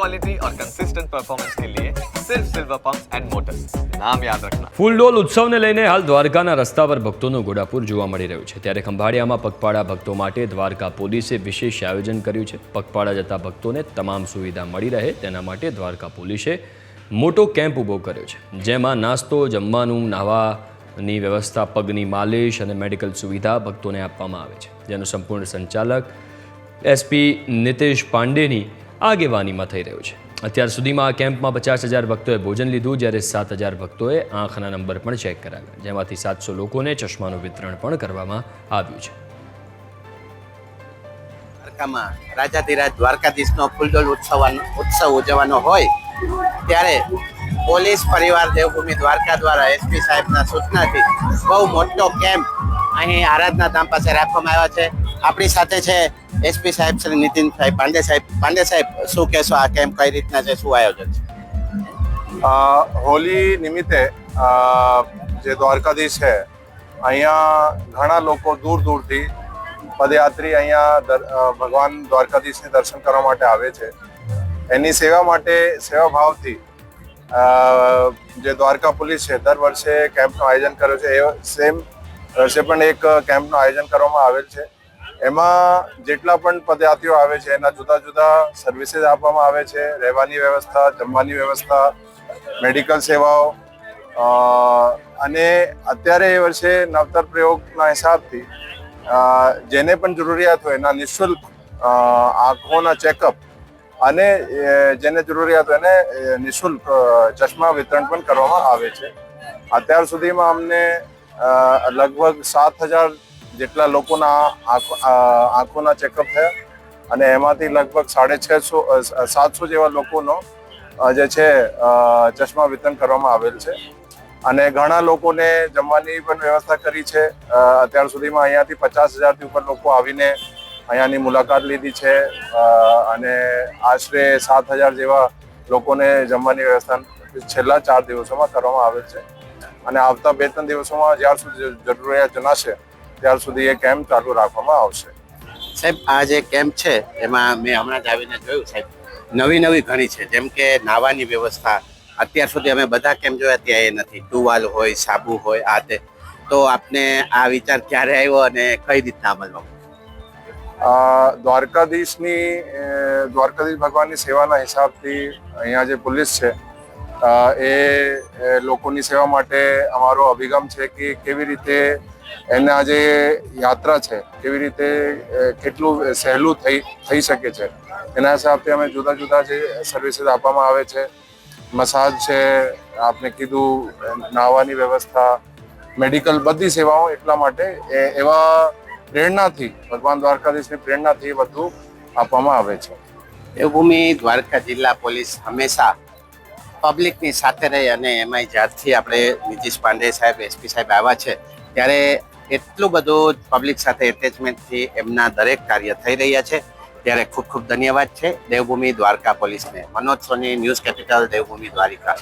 Quality और consistent performance के लिए सिर्फ सिल्वर पंप्स एंड मोटर्स नाम याद रखना ફૂલડોલ ઉત્સવને લઈને હાલ દ્વારકાના રસ્તા પર ભક્તોનું ઘોડાપુર જોવા મળી રહ્યું છે ત્યારે ખંભાળિયામાં પગપાળા ભક્તો માટે દ્વારકા પોલીસે વિશેષ આયોજન કર્યું છે પગપાળા જતા ભક્તોને તમામ સુવિધા મળી રહે તેના માટે દ્વારકા પોલીસે મોટો કેમ્પ ઊભો કર્યો છે જેમાં નાસ્તો જમવાનું નાહવાની વ્યવસ્થા પગની માલિશ અને મેડિકલ સુવિધા ભક્તોને આપવામાં આવે છે જેનું સંપૂર્ણ સંચાલક એસપી નિતેશ પાંડેની આગેવાનીમાં થઈ રહ્યું છે. અત્યાર સુધીમાં આ કેમ્પમાં પચાસ હજાર ભક્તોએ ભોજન લીધું, જ્યારે સાત હજાર ભક્તોએ આંખના નંબર પણ ચેક કરાવ્યા. જેમાંથી સાતસો લોકોને ચશ્માનું વિતરણ પણ કરવામાં આવ્યું છે. દ્વારકામાં રાજાધિરાજ દ્વારકાધીશનો ફૂલડોલ ઉત્સવનો ઉત્સવ ઉજવવાનો હોય, ત્યારે પોલીસ પરિવાર દેવભૂમિ દ્વારકા દ્વારા એસપી સાહેબના સૂચનાથી બહુ મોટો કેમ્પ અહીં આરાધના ધામ પાસે રાખવામાં આવ્યો છે. આપણી સાથે છે એસપી સાહેબ શ્રી નીતિન સાહેબ પાંડે સાહેબ પાંડે સાહેબ, શું કહેશો આ કેમ્પ કઈ રીતના છે, શું આયોજન છે? હોલી નિમિત્તે જે દ્વારકાધીશ છે, અહીંયા ઘણા લોકો દૂર દૂરથી પદયાત્રી અહીંયા ભગવાન દ્વારકાધીશને દર્શન કરવા માટે આવે છે. એની સેવા માટે, સેવા ભાવથી જે દ્વારકા પોલીસ છે, દર વર્ષે કેમ્પનું આયોજન કર્યો છે. એ સેમ વર્ષે પણ એક કેમ્પનું આયોજન કરવામાં આવેલ છે. એમાં જેટલા પણ પદયાત્રીઓ આવે છે, એના જુદા જુદા સર્વિસીસ આપવામાં આવે છે. રહેવાની વ્યવસ્થા, જમવાની વ્યવસ્થા મેડિકલ સેવાઓ. અને અત્યારે એ વર્ષે નવતર પ્રયોગના હિસાબથી જેને પણ જરૂરિયાત હોય એના નિઃશુલ્ક આંખોના ચેકઅપ અને જેને જરૂરિયાત હોય એને નિઃશુલ્ક ચશ્મા વિતરણ પણ કરવામાં આવે છે. અત્યાર સુધીમાં અમને લગભગ સાત હજાર જેટલા લોકોના આંખો આંખોના ચેકઅપ થયા અને એમાંથી લગભગ સાડે છસો સાતસો જેવા લોકોનો જે છે ચશ્મા વિતરણ કરવામાં આવેલ છે. અને ઘણા લોકોને જમવાની પણ વ્યવસ્થા કરી છે. અત્યાર સુધીમાં અહીંયાથી પચાસ હજારથી ઉપર લોકો આવીને અહીંયાની મુલાકાત લીધી છે. અને આશરે સાત હજાર જેવા લોકોને જમવાની વ્યવસ્થા છેલ્લા ચાર દિવસોમાં કરવામાં આવેલ છે. અને આવતા બે ત્રણ દિવસોમાં જ્યાર સુધી જરૂરિયાત જણાશે ત્યાર સુધી એ કેમ્પ ચાલુ રાખવામાં આવશે. સાહેબ આ જે કેમ્પ છે એમાં મેં હમણાં જ આવીને જોયું સાહેબ નવી નવી ઘણી છે જેમ કે નાવાની વ્યવસ્થા. અત્યાર સુધી અમે બધા કેમ્પ જોયા ત્યાં એ નથી. ટુવાલ હોય સાબુ હોય આ તે. તો આપને આ વિચાર ક્યારે આવ્યો અને કઈ રીતના અમલમાં? દ્વારકાધીશની દ્વારકાધીશ ભગવાનની સેવાના હિસાબથી અહીંયા જે પોલીસ છે એ લોકોની સેવા માટે અમારો અભિગમ છે કે કેવી રીતે એના જે યાત્રા છે, કેવી રીતે કેટલું સહેલું થઈ થઈ શકે છે. એના હિસાબથી અમે જુદા જુદા જે સર્વિસીસ આપવામાં આવે છે, મસાજ છે, આપને કીધું, નાહવાની વ્યવસ્થા મેડિકલ બધી સેવાઓ એટલા માટે એવા પ્રેરણાથી, ભગવાન દ્વારકાધીશની પ્રેરણાથી બધું આપવામાં આવે છે. દેવભૂમિ દ્વારકા જિલ્લા પોલીસ હંમેશા પબ્લિકની સાથે રહી અને એમાંય જ્યારથી આપણે નીતિશ પાંડે સાહેબ એસપી સાહેબ આવ્યા છે ત્યારે એટલું બધું પબ્લિક સાથે એટેચમેન્ટથી એમના દરેક કાર્ય થઈ રહ્યા છે. ત્યારે ખૂબ ખૂબ ધન્યવાદ છે. દેવભૂમિ દ્વારકા પોલીસને. Manoj Soni, news capital, Devbhumi Dwarka.